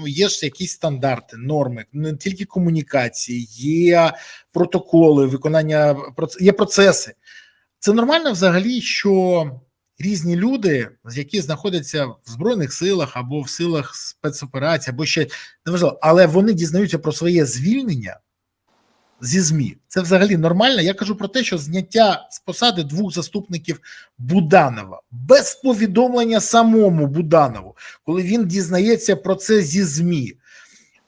ну є ж якісь стандарти, норми, не тільки комунікації, є протоколи, виконання є процеси. Це нормально взагалі, що різні люди, які знаходяться в збройних силах або в силах спецоперацій, або ще неважливо, але вони дізнаються про своє звільнення зі ЗМІ. Це взагалі нормально. Я кажу про те, що зняття з посади двох заступників Буданова без повідомлення самому Буданову, коли він дізнається про це зі ЗМІ.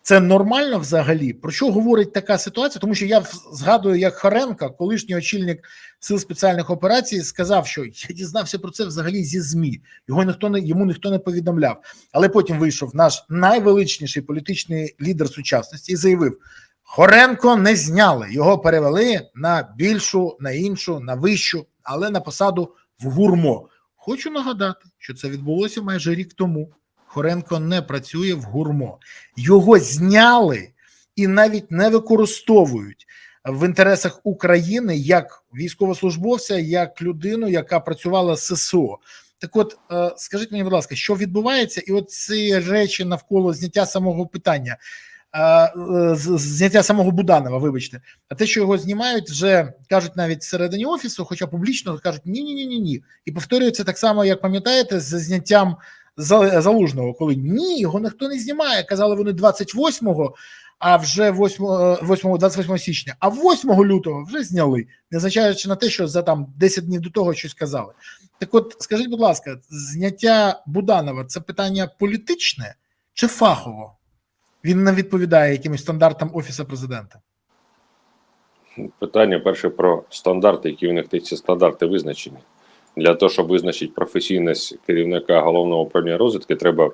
Це нормально взагалі? Про що говорить така ситуація? Тому що я згадую, як Харенка, колишній очільник сил спеціальних операцій, сказав, що я дізнався про це взагалі зі ЗМІ. Його ніхто не йому ніхто не повідомляв. Але потім вийшов наш найвеличніший політичний лідер сучасності і заявив: Хоренко не зняли, його перевели на більшу, на іншу, на вищу, але на посаду в гурмо. Хочу нагадати, що це відбулося майже рік тому. Хоренко не працює в гурмо. Його зняли і навіть не використовують в інтересах України як військовослужбовця, як людину, яка працювала з ССО. Так, от е, скажіть мені, будь ласка, що відбувається, і от ці речі навколо зняття самого питання, зняття самого Буданова, вибачте, а те, що його знімають, вже кажуть навіть всередині офісу, хоча публічно кажуть ні, ні, ні, ні. І повторюється так само, як пам'ятаєте, з зняттям залужного, коли ні, його ніхто не знімає. Казали вони 28-го, а вже 8, 8 28 січня, а 8 лютого вже зняли, незважаючи на те, що за там 10 днів до того щось казали. Так, от скажіть, будь ласка, зняття Буданова це питання політичне чи фахово? Він не відповідає якимось стандартам офісу президента. Питання перше про стандарти, які в них ці стандарти визначені. Для того, щоб визначити професійність керівника головного управління розвідки, треба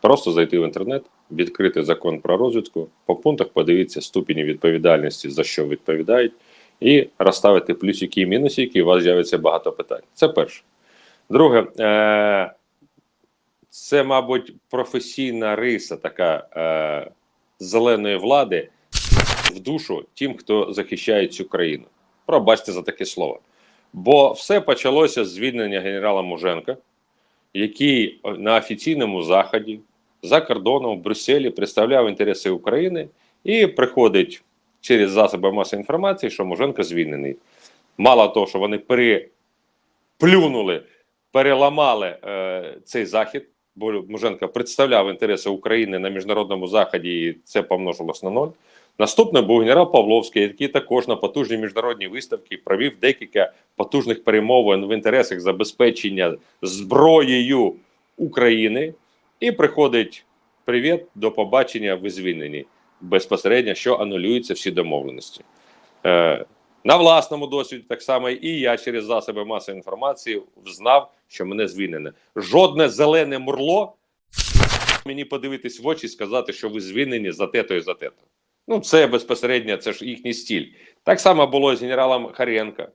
просто зайти в інтернет, відкрити закон про розвідку, по пунктах подивитися ступені відповідальності, за що відповідають, і розставити плюсики і мінусики, і у вас з'явиться багато питань. Це перше. Друге, е- це, мабуть, професійна риса така е- зеленої влади в душу тим, хто захищає цю країну. Пробачте за таке слово. Бо все почалося з звільнення генерала Муженка, який на офіційному заході за кордоном в Брюсселі представляв інтереси України і приходить через засоби масової інформації, що Муженко звільнений. Мало того, що вони переплюнули, переламали е, цей захід, бо Муженко представляв інтереси України на міжнародному заході, і це помножилось на ноль. Наступним був генерал Павловський, який також на потужній міжнародній виставці провів декілька потужних перемовин в інтересах забезпечення зброєю України, і приходить привіт до побачення ви звільнені безпосередньо, що анулюються всі домовленості. На власному досвіді так само і я через засоби масової інформації знав, що мене звільнене. Жодне зелене мурло мені подивитись в очі і сказати, що ви звільнені за те-то і за те-то. Ну, це безпосередньо, це ж їхній стіль. Так само було з генералом Харенко.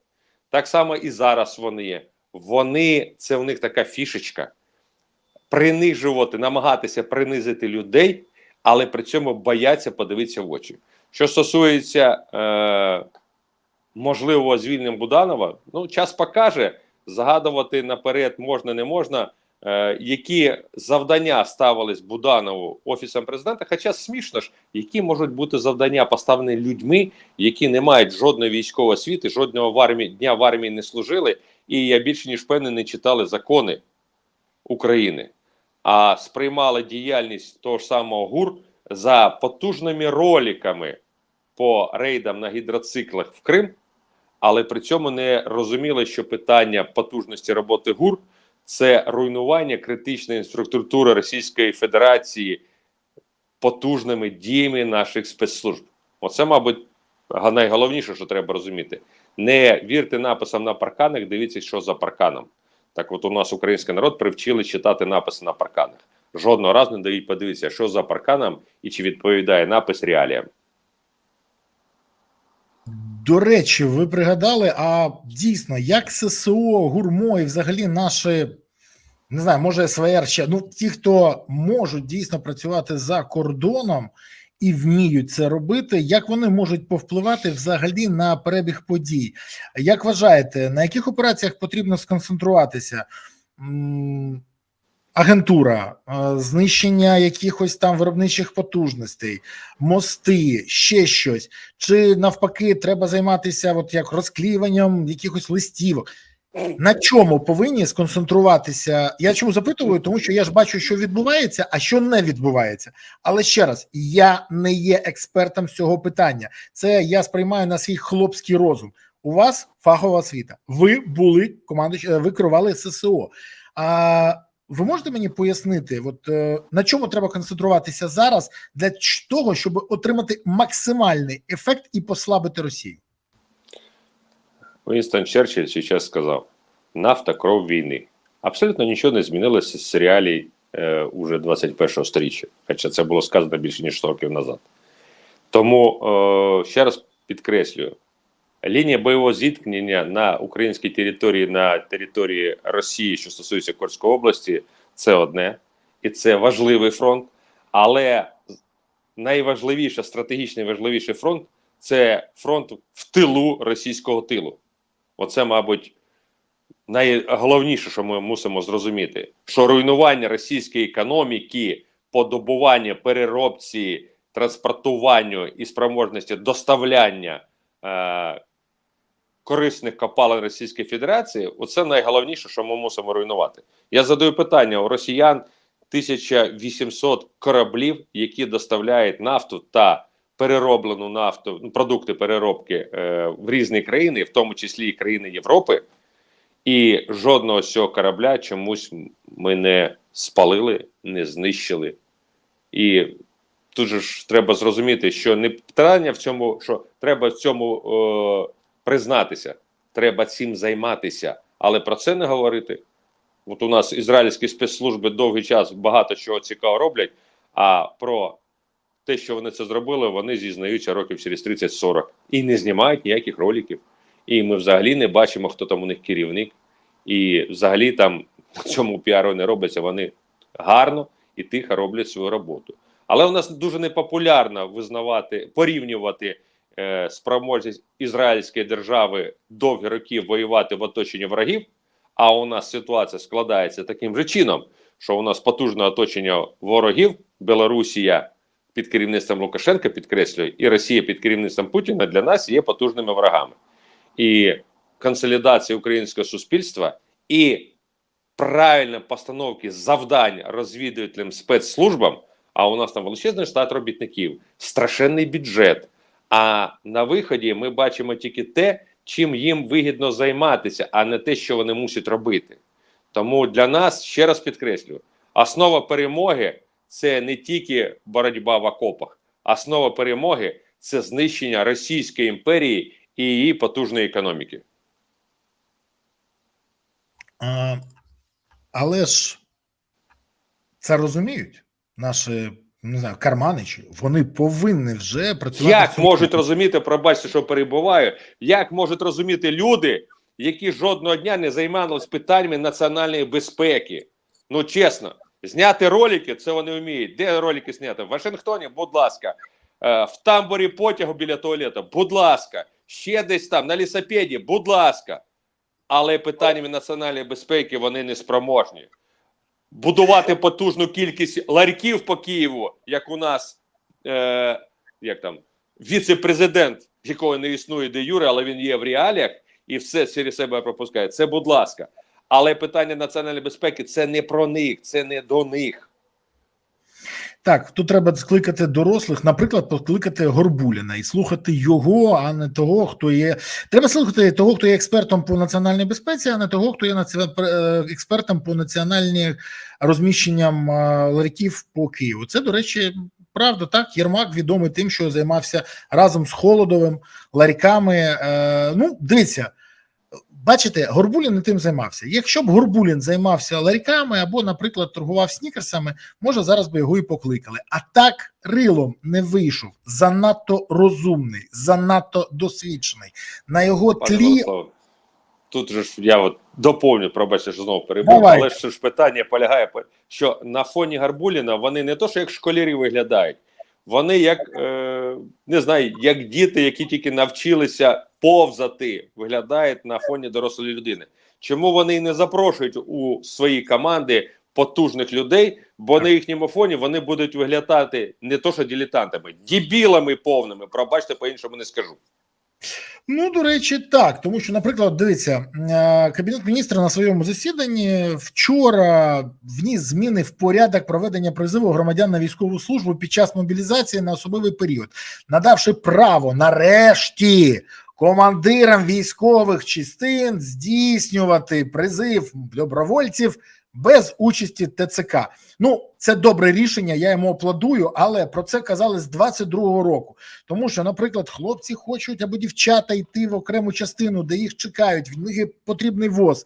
Так само і зараз вони є. Вони, це в них така фішечка. Принижувати, намагатися принизити людей, але при цьому бояться подивитися в очі. Що стосується е, можливого звільнення Буданова, ну, час покаже, загадувати наперед можна, не можна. Е, які завдання ставились Буданову офісом президента? Хоча смішно ж, які можуть бути завдання поставлені людьми, які не мають жодної військової освіти, жодного в армії дня в армії не служили, і я більше ніж впевнений, читали закони України, а сприймали діяльність того ж самого ГУР за потужними роликами по рейдам на гідроциклах в Крим, але при цьому не розуміли, що питання потужності роботи ГУР це руйнування критичної інфраструктури Російської Федерації потужними діями наших спецслужб. Оце, мабуть, найголовніше, що треба розуміти. Не вірте написам на парканах, дивіться, що за парканом. Так, от у нас український народ привчили читати написи на парканах. Жодного разу не дають подивитися, що за парканом і чи відповідає напис реаліям. До речі, ви пригадали, а дійсно, як ССО, гурмо і взагалі наші, не знаю, може СВР ще, ну ті, хто можуть дійсно працювати за кордоном і вміють це робити, як вони можуть повпливати взагалі на перебіг подій? Як вважаєте, на яких операціях потрібно сконцентруватися? Агентура, е, знищення якихось там виробничих потужностей, мости, ще щось, чи навпаки, треба займатися от як розклеюванням якихось листівок. На чому повинні сконцентруватися? Я чому запитую, тому що я ж бачу, що відбувається, а що не відбувається. Але ще раз, я не є експертом з цього питання. Це я сприймаю на свій хлопський розум. У вас фахова освіта. Ви були командуючи, ви керували ССО. А ви можете мені пояснити, от е, на чому треба концентруватися зараз для того, щоб отримати максимальний ефект і послабити Росію? Уінстон Черчилль сейчас сказав: нафта кров війни. Абсолютно нічого не змінилося з реалій е, уже 21-го сторіччя, хоча це було сказано більше ніж 100 років назад. Тому е, ще раз підкреслюю: лінія бойового зіткнення на українській території, на території Росії, що стосується Курської області, це одне, і це важливий фронт. Але найважливіше, стратегічний важливіший фронт це фронт в тилу російського тилу. Оце, мабуть, найголовніше, що ми мусимо зрозуміти, що руйнування російської економіки, подобування переробці, транспортуванню і спроможності доставляння е, корисних копалин Російської Федерації, оце найголовніше, що ми мусимо руйнувати. Я задаю питання: у росіян 1800 кораблів, які доставляють нафту та перероблену нафту, ну, продукти переробки е, в різні країни, в тому числі і країни Європи, і жодного цього корабля чомусь ми не спалили, не знищили. І тут же ж треба зрозуміти, що не питання в цьому, що треба в цьому е, признатися, треба цим займатися, але про це не говорити. От у нас ізраїльські спецслужби довгий час багато чого цікаво роблять, а про те, що вони це зробили, вони зізнаються років через 30-40 і не знімають ніяких роликів. І ми взагалі не бачимо, хто там у них керівник. І взагалі там цьому піару не робиться. Вони гарно і тихо роблять свою роботу. Але у нас дуже непопулярно визнавати, порівнювати спроможність ізраїльської держави довгі роки воювати в оточенні ворогів. А у нас ситуація складається таким же чином, що у нас потужне оточення ворогів, Білорусія під керівництвом Лукашенка підкреслює, і Росія під керівництвом Путіна для нас є потужними ворогами. І консолідація українського суспільства і правильна постановки завдань розвідувальним спецслужбам. А у нас там величезний штат робітників, страшенний бюджет. А на виході ми бачимо тільки те, чим їм вигідно займатися, а не те, що вони мусять робити. Тому для нас ще раз підкреслюю: основа перемоги це не тільки боротьба в окопах, основа перемоги це знищення Російської імперії і її потужної економіки. А, але ж це розуміють наші не знаю, карманичі. Вони повинні вже працювати. Як можуть розуміти, пробачте, що перебуваю, як можуть розуміти люди, які жодного дня не займалися питаннями національної безпеки? Ну чесно, зняти ролики, це вони вміють. Де ролики зняти? В Вашингтоні, будь ласка, Е, в тамбурі потягу біля туалету, будь ласка, ще десь там на лісопеді, будь ласка. Але питаннями національної безпеки вони не спроможні. Будувати потужну кількість ларьків по Києву, як у нас, е, як там, віце-президент, якого не існує де Юре, але він є в реаліях і все через себе пропускає. Це, будь ласка. Але питання національної безпеки це не про них, це не до них. Так, тут треба скликати дорослих, наприклад, покликати Горбуліна і слухати його, а не того, хто є. Треба слухати того, хто є експертом по національній безпеці, а не того, хто є е, експертом по національній розміщенням е, ларьків по Києву. Це, до речі, правда. Так, Єрмак відомий тим, що займався разом з Холодовим ларьками. Е, Ну, дивіться. Бачите, Горбулін не тим займався. Якщо б Горбулін займався ларьками або, наприклад, торгував снікерсами, може зараз би його і покликали. А так рилом не вийшов. Занадто розумний, занадто досвідчений. На його Пане тлі Мирославе, Тут же ж я от доповню, пробачте, що знову перебув, Давайте. але ж ж питання полягає, по- що на фоні Гарбуліна вони не то, що як школярі виглядають, вони як е, не знаю, як діти, які тільки навчилися повзати, виглядають на фоні дорослої людини. Чому вони не запрошують у свої команди потужних людей, бо на їхньому фоні вони будуть виглядати не то, що дилетантами, дебілами повними. Пробачте, по-іншому не скажу. Ну, до речі, так. Тому що, наприклад, дивіться, е, кабінет міністрів на своєму засіданні вчора вніс зміни в порядок проведення призиву громадян на військову службу під час мобілізації на особливий період, надавши право нарешті командирам військових частин здійснювати призив добровольців без участі ТЦК. Ну, це добре рішення. Я йому аплодую, але про це казали з 22-го року. Тому що, наприклад, хлопці хочуть або дівчата йти в окрему частину, де їх чекають, в них потрібний воз.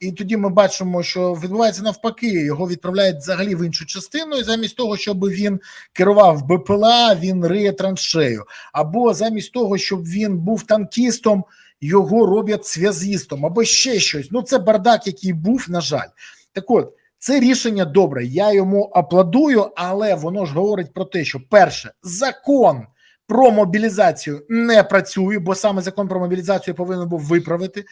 І тоді ми бачимо, що відбувається навпаки, його відправляють взагалі в іншу частину, і замість того, щоб він керував БПЛА, він риє траншею. Або замість того, щоб він був танкістом, його роблять зв'язістом, або ще щось. Ну, це бардак, який був, на жаль. Так от, це рішення добре. Я йому аплодую, але воно ж говорить про те, що перше, закон про мобілізацію не працює, бо саме закон про мобілізацію повинен був виправити.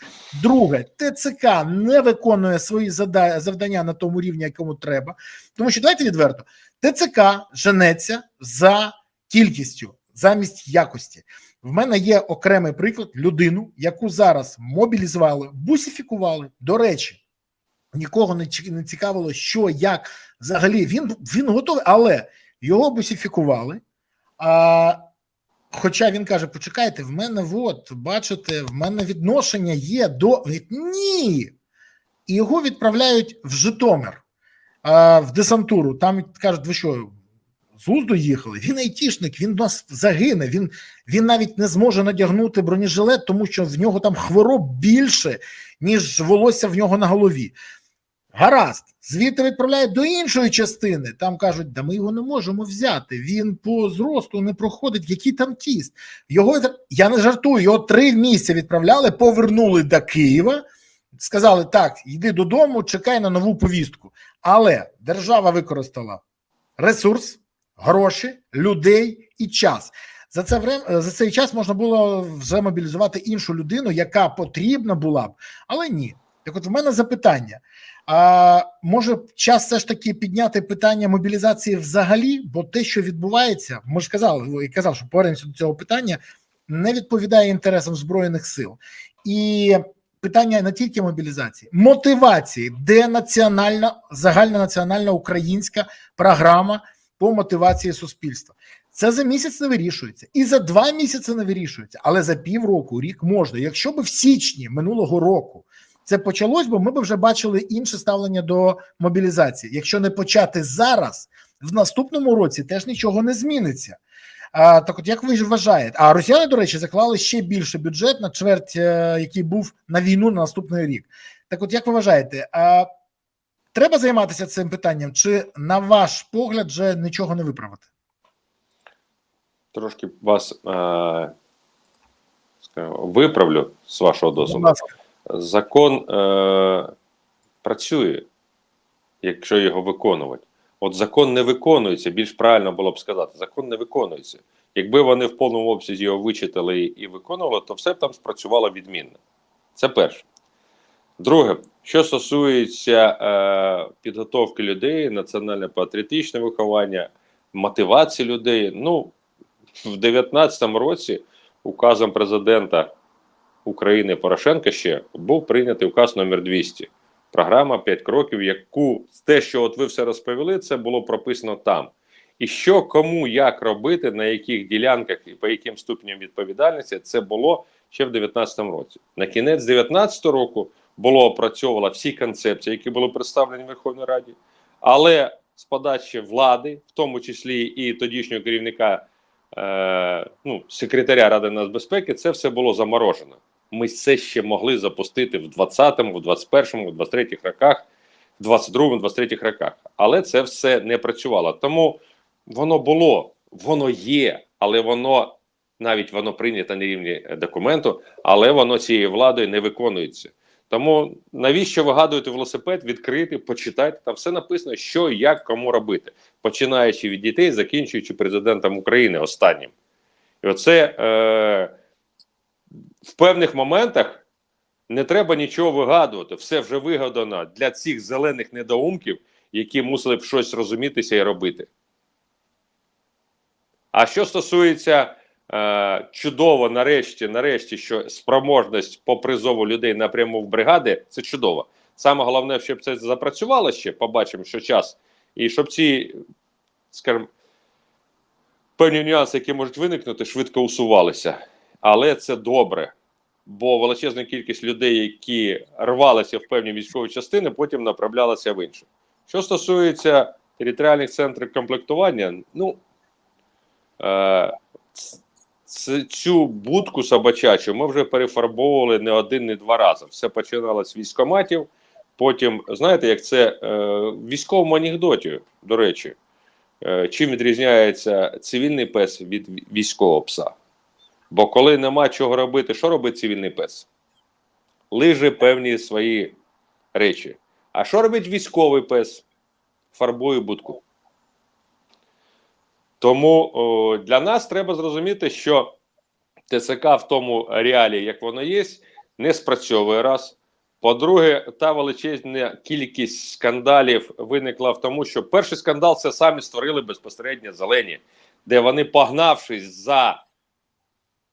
Друге, ТЦК не виконує свої завдання на тому рівні, якому треба. Тому що давайте відверто, ТЦК женеться за кількістю замість якості. В мене є окремий приклад людину, яку зараз мобілізували, бусифікували. До речі, нікого не цікавило, що як взагалі він, він готовий, але його бусифікували. А, хоча він каже: почекайте, в мене от, бачите, в мене відношення є до. Ні. І його відправляють в Житомир, в десантуру. Там кажуть, ви що, з Узду їхали? Він айтішник, він нас загине. Він, він навіть не зможе надягнути бронежилет, тому що в нього там хвороб більше, ніж волосся в нього на голові. Гаразд, звідти відправляють до іншої частини. Там кажуть, да ми його не можемо взяти. Він по зросту не проходить, який там тіст. Його я не жартую, його три місяці відправляли, повернули до Києва. Сказали: так, йди додому, чекай на нову повістку. Але держава використала ресурс, гроші, людей і час. За це врем- за цей час можна було вже мобілізувати іншу людину, яка потрібна була б, але ні. Так, от в мене запитання: а може час все ж таки підняти питання мобілізації взагалі? Бо те, що відбувається, ми ж казали, і казав, що повернемося до цього питання, не відповідає інтересам збройних сил і питання не тільки мобілізації, мотивації, де національна загальнонаціональна українська програма по мотивації суспільства. Це за місяць не вирішується, і за два місяці не вирішується, але за півроку, рік можна. Якщо б в січні минулого року це почалось, бо ми б вже бачили інше ставлення до мобілізації. Якщо не почати зараз, в наступному році теж нічого не зміниться. А, так, от як ви ж вважаєте? А росіяни, до речі, заклали ще більше бюджет на чверть, е, який був на війну на наступний рік. Так, от як ви вважаєте, а треба займатися цим питанням, чи на ваш погляд вже нічого не виправити? Трошки вас е, виправлю з вашого дозволу. Закон е, працює, якщо його виконувати. От закон не виконується, більш правильно було б сказати, закон не виконується. Якби вони в повному обсязі його вичитали і виконували, то все б там спрацювало відмінно. Це перше. Друге, що стосується е, підготовки людей, національно-патріотичне виховання, мотивації людей, ну, в 2019 році указом президента України Порошенка ще був прийнятий указ номер 200. Програма 5 кроків, яку те, що от ви все розповіли, це було прописано там. І що кому як робити, на яких ділянках і по яким ступеням відповідальності, це було ще в 2019 році. На кінець 2019 року було опрацьовано всі концепції, які були представлені в Верховній Раді, але з подачі влади, в тому числі і тодішнього керівника е, ну, секретаря Ради нацбезпеки, це все було заморожено. Ми це ще могли запустити в 20-му, в 21-му, в 23-х роках, в 22-му, 23-х роках. Але це все не працювало. Тому воно було, воно є, але воно навіть воно прийнято на рівні документу, але воно цією владою не виконується. Тому навіщо вигадуєте велосипед, відкрити, почитайте, там все написано, що і як кому робити, починаючи від дітей, закінчуючи президентом України останнім. І оце е, в певних моментах не треба нічого вигадувати, все вже вигадано для цих зелених недоумків, які мусили б щось розумітися і робити. А що стосується е, чудово, нарешті, нарешті, що спроможність по призову людей напряму в бригади, це чудово. Саме головне, щоб це запрацювало ще, побачимо, що час, і щоб ці, скажімо, певні нюанси, які можуть виникнути, швидко усувалися. Але це добре, бо величезна кількість людей, які рвалися в певні військові частини, потім направлялися в інші. Що стосується територіальних центрів комплектування, ну е, цю будку собачачу ми вже перефарбовували не один, не два рази. Все починалося з військоматів. Потім, знаєте, як це е, військовому анекдоті, до речі, е, чим відрізняється цивільний пес від військового пса? Бо коли нема чого робити, що робить цивільний пес? Лиже певні свої речі. А що робить військовий пес? Фарбує будку. Тому о, для нас треба зрозуміти, що ТЦК в тому реалі, як воно є, не спрацьовує раз. По-друге, та величезна кількість скандалів виникла в тому, що перший скандал це самі створили безпосередньо зелені, де вони, погнавшись за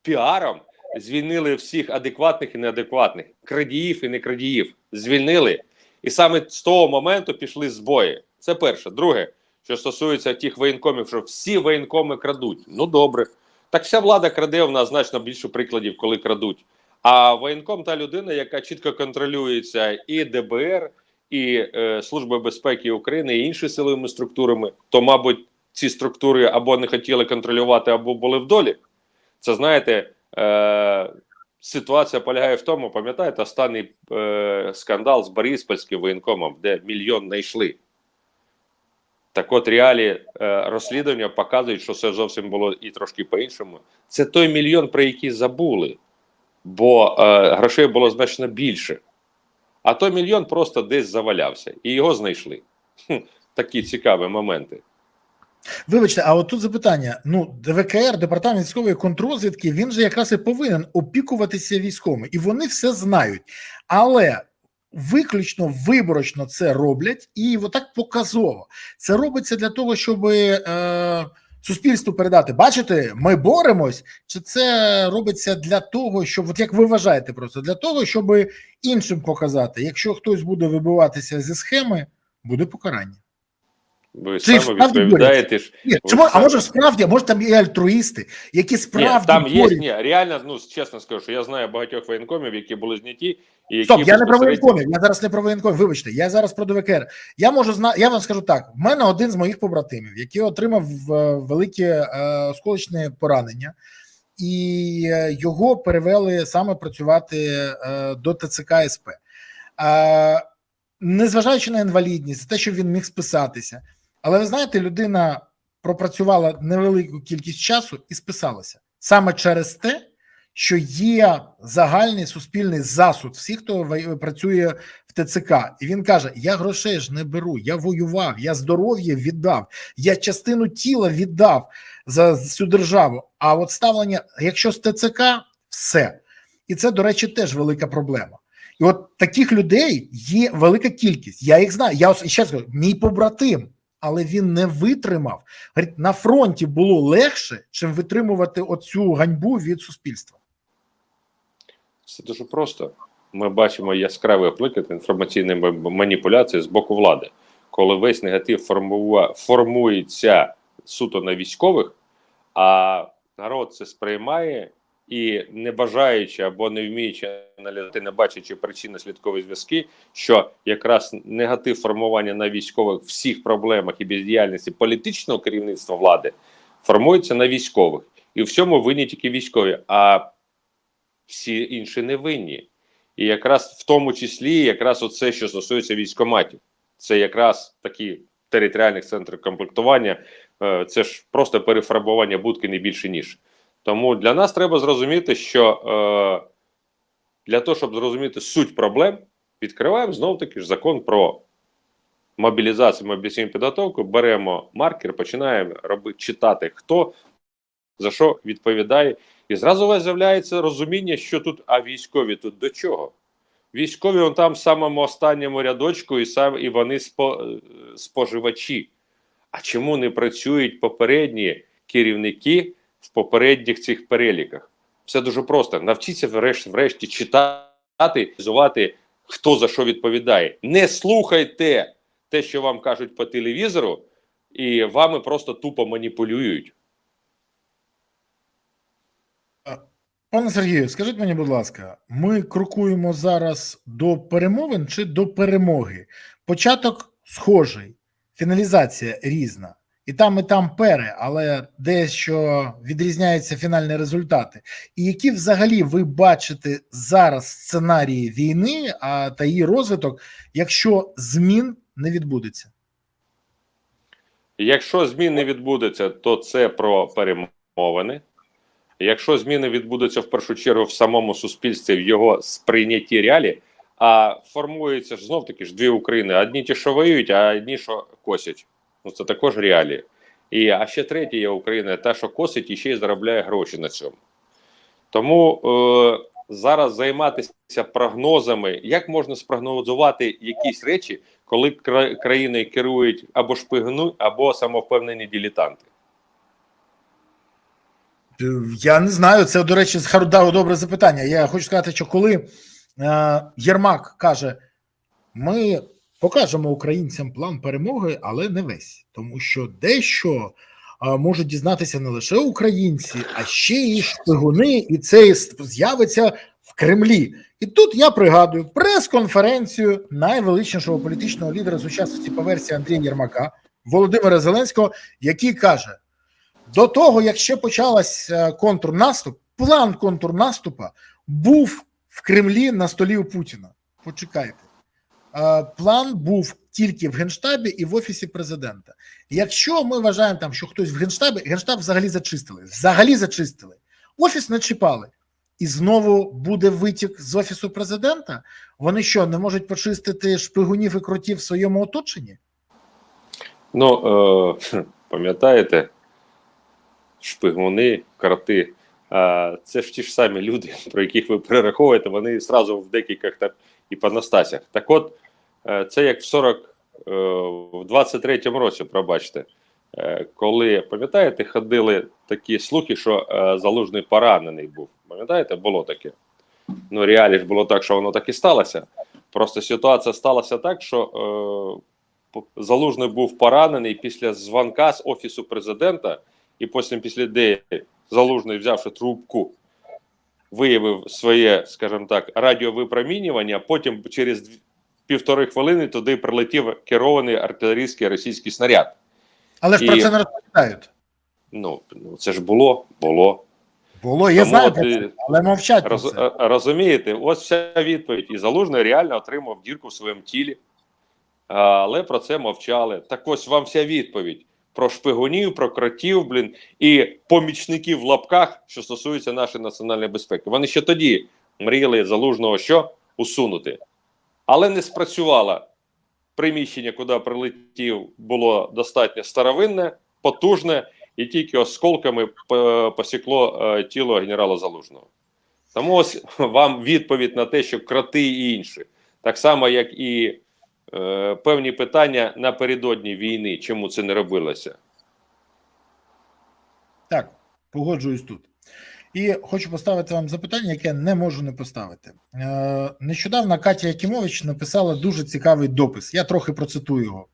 піаром, звільнили всіх адекватних і неадекватних, крадіїв і не крадіїв. Звільнили. І саме з того моменту пішли збої. Це перше. Друге, що стосується тих воєнкомів, що всі воєнкоми крадуть. Ну добре. Так вся влада краде, в нас значно більше прикладів, коли крадуть. А воєнком та людина, яка чітко контролюється і ДБР, і е, Служба безпеки України, і іншими силовими структурами, то, мабуть, ці структури або не хотіли контролювати, або були в долі. Це знаєте, е, ситуація полягає в тому, пам'ятаєте, останній е, скандал з Бориспольським воєнкомом, де мільйон знайшли. Так от реалії е, розслідування показують, що все зовсім було і трошки по-іншому. Це той мільйон, про який забули, бо е, грошей було значно більше. А той мільйон просто десь завалявся, і його знайшли. Хм, такі цікаві моменти. Вибачте, а от тут запитання: ну, ДВКР, департамент військової контррозвідки, він же якраз і повинен опікуватися військовими, і вони все знають. Але виключно виборочно це роблять, і отак показово. Це робиться для того, щоб е, суспільству передати: бачите, ми боремось, чи це робиться для того, щоб, от як ви вважаєте, просто для того, щоб іншим показати, якщо хтось буде вибиватися зі схеми, буде покарання. Ви Це саме відповідаєте ж. Ні, чому, а може справді, а може там є альтруїсти, які справді Ні, там є ні, реально, ну чесно скажу, що я знаю багатьох воєнкомів, які були зняті, і які Стоп, я не про воєнкомів, я зараз не про воєнкомів, вибачте, я зараз про ДВКР. Я можу зна... я вам скажу так: в мене один з моїх побратимів, який отримав е, велике е, осколочне поранення, і е, його перевели саме працювати до ТЦК СП. Незважаючи на інвалідність, те, що він міг списатися. Але ви знаєте, людина пропрацювала невелику кількість часу і списалася саме через те, що є загальний суспільний засуд всіх, хто працює в ТЦК, і він каже: Я грошей ж не беру, я воював, я здоров'я віддав, я частину тіла віддав за цю державу. А от ставлення, якщо з ТЦК, все. І це, до речі, теж велика проблема. І от таких людей є велика кількість. Я їх знаю. Я ще раз мій побратим, але він не витримав. Говорить, на фронті було легше, чим витримувати оцю ганьбу від суспільства. Все дуже просто. Ми бачимо яскравий приклад інформаційної маніпуляції з боку влади, коли весь негатив формува... формується суто на військових, а народ це сприймає і не бажаючи або не вміючи аналізувати, не бачачи причинно-слідкові зв'язки, що якраз негатив формування на військових всіх проблемах і бездіяльності політичного керівництва влади формується на військових. І в цьому винні тільки військові. А всі інші не винні. І якраз в тому числі, якраз оце, що стосується військоматів, це якраз такі територіальних центрів комплектування, е, це ж просто перефарбування будки не більше ніж. Тому для нас треба зрозуміти, що е, для того, щоб зрозуміти суть проблем, відкриваємо знов таки ж закон про мобілізацію, мобілізаційну підготовку, беремо маркер, починаємо робити читати, хто за що відповідає. І зразу у вас з'являється розуміння, що тут, а військові тут до чого? Військові он там в самому останньому рядочку, і сам і вони е, споживачі. А чому не працюють попередні керівники попередніх цих переліках? Все дуже просто. Навчіться врешті, врешті читати, візувати, хто за що відповідає. Не слухайте те, що вам кажуть по телевізору, і вами просто тупо маніпулюють. Пане Сергію, скажіть мені, будь ласка, ми крокуємо зараз до перемовин чи до перемоги? Початок схожий, фіналізація різна. І там, і там пере, але дещо відрізняються фінальні результати. І які взагалі ви бачите зараз сценарії війни а, та її розвиток, якщо змін не відбудеться? Якщо змін не відбудеться, то це про перемовини. Якщо зміни відбудуться в першу чергу в самому суспільстві, в його сприйнятті реалі, а формується ж знов таки ж дві України: одні ті, що воюють, а одні, що косять. Ну це також реалії. І а ще третя є Україна, та, що косить і ще й заробляє гроші на цьому. Тому е, зараз займатися прогнозами, як можна спрогнозувати якісь речі, коли кра країною керують або шпигуни, або самовпевнені дилетанти. Е, Я не знаю. Це, до речі, дав добре запитання. Я хочу сказати, що коли е, Єрмак каже: ми покажемо українцям план перемоги, але не весь, тому що дещо е, можуть дізнатися не лише українці, а ще й шпигуни, і це з'явиться в Кремлі. І тут я пригадую прес-конференцію найвеличнішого політичного лідера сучасності по версії Андрія Єрмака Володимира Зеленського, який каже. До того, як ще почався контрнаступ, план контрнаступа був в Кремлі на столі у Путіна. Почекайте. План був тільки в Генштабі і в Офісі президента. Якщо ми вважаємо, там, що хтось в Генштабі, Генштаб взагалі зачистили. Взагалі зачистили. Офіс не чіпали. І знову буде витік з Офісу президента. Вони що, не можуть почистити шпигунів і крутів в своєму оточенні? Ну, е, пам'ятаєте, шпигуни, кроти. А це ж ті ж самі люди, про яких ви перераховуєте, вони зразу в декількох так іпоностасях. Так от, це як в 40, в 23-му році, пробачте, коли, пам'ятаєте, ходили такі слухи, що залужний поранений був. Пам'ятаєте, було таке? Ну, реалі ж було так, що воно так і сталося. Просто ситуація сталася так, що е, залужний був поранений після дзвонка з Офісу президента. І потім, після де залужний, взявши трубку, виявив своє, скажімо так, радіовипромінювання, потім через півтори хвилини туди прилетів керований артилерійський російський снаряд. Але ж І, про це не розповідають. Ну, ну це ж було, було. Було, я Тому знаю, от, це, але мовчать Роз, це. е, розумієте, ось вся відповідь. І залужний реально отримав дірку в своєму тілі, але про це мовчали. Так ось вам вся відповідь про шпигунів, про кротів, блін, і помічників в лапках, що стосуються нашої національної безпеки. Вони ще тоді мріяли залужного що усунути, але не спрацювало. Приміщення, куди прилетів, було достатньо старовинне, потужне, і тільки осколками посікло е, тіло генерала Залужного. Тому ось вам відповідь на те, що кроти і інші, так само, як і е, певні питання напередодні війни, чому це не робилося. Так, погоджуюсь тут. І хочу поставити вам запитання, яке не можу не поставити. Е, нещодавно Катя Якимович написала дуже цікавий допис. Я трохи процитую його.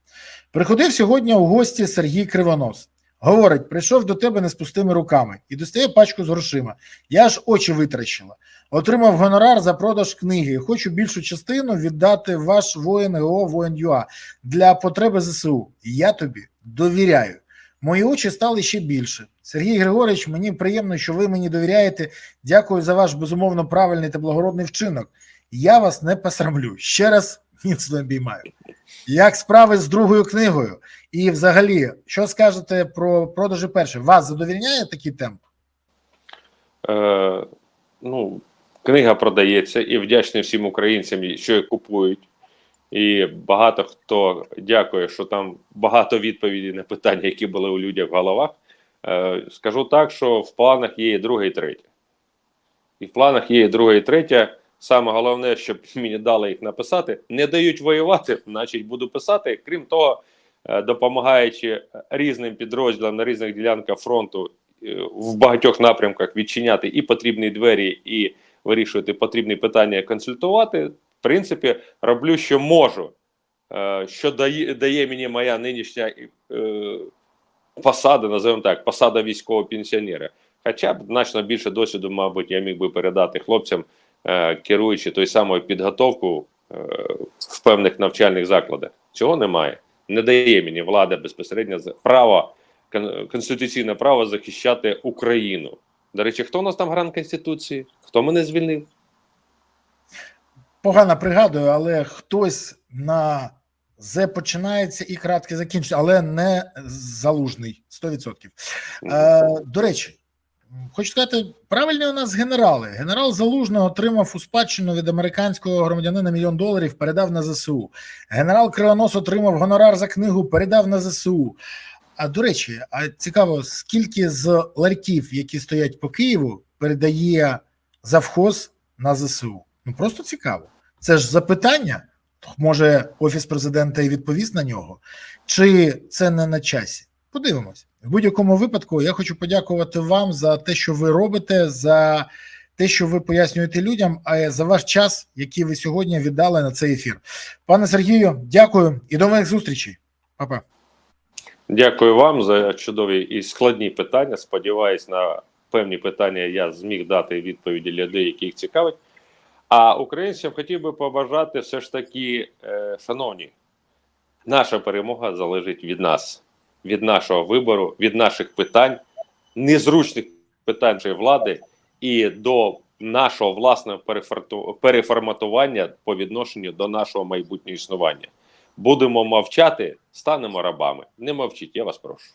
Приходив сьогодні у гості Сергій Кривонос. Говорить, прийшов до тебе не з пустими руками і достає пачку з грошима. Я аж очі витрачила. Отримав гонорар за продаж книги. Хочу більшу частину віддати ваш воїн ГО воїн ЮА для потреби ЗСУ. Я тобі довіряю. Мої очі стали ще більше. Сергій Григорович, мені приємно, що ви мені довіряєте. Дякую за ваш безумовно правильний та благородний вчинок. Я вас не посрамлю. Ще раз міцно обіймаю. Як справи з другою книгою? І, взагалі, що скажете про продажі першої? Вас задовільняє такий темп? Е, ну, книга продається і вдячний всім українцям, що її купують. І багато хто дякує, що там багато відповідей на питання, які були у людях в головах. Е, скажу так, що в планах є і друге, і третє. І в планах є і друге, і третє Саме головне, щоб мені дали їх написати. Не дають воювати, значить буду писати. Крім того, е, допомагаючи різним підрозділам на різних ділянках фронту е, в багатьох напрямках відчиняти і потрібні двері, і вирішувати потрібні питання, консультувати. Принципі, роблю, що можу, Е, що дає, дає мені моя нинішня е, посада, називаємо так, посада військового пенсіонера. Хоча б значно більше досвіду, мабуть, я міг би передати хлопцям, е, керуючи той самою підготовку в певних навчальних закладах. Цього немає. Не дає мені влада безпосередньо право, кон- конституційне право захищати Україну. До речі, хто у нас там гарант Конституції? Хто мене звільнив? Погано пригадую, але хтось на З починається і кратке закінчується, але не залужний 100%. Е, до речі, хочу сказати, правильні у нас генерали. Генерал Залужний отримав у спадщину від американського громадянина мільйон доларів, передав на ЗСУ. Генерал Кривонос отримав гонорар за книгу, передав на ЗСУ. А до речі, а цікаво, скільки з ларьків, які стоять по Києву, передає завхоз на ЗСУ? Ну просто цікаво. Це ж запитання. Може, офіс президента і відповість на нього, чи це не на часі? Подивимось. В будь-якому випадку я хочу подякувати вам за те, що ви робите, за те, що ви пояснюєте людям, а за ваш час, який ви сьогодні віддали на цей ефір. Пане Сергію, дякую і до нових зустрічей. Па-па. Дякую вам за чудові і складні питання. Сподіваюсь, на певні питання я зміг дати відповіді людей, які їх цікавить. А українцям хотів би побажати все ж таки, е, шановні, наша перемога залежить від нас, від нашого вибору, від наших питань, незручних питань влади і до нашого власного переформатування по відношенню до нашого майбутнього існування. Будемо мовчати, станемо рабами. Не мовчіть, я вас прошу.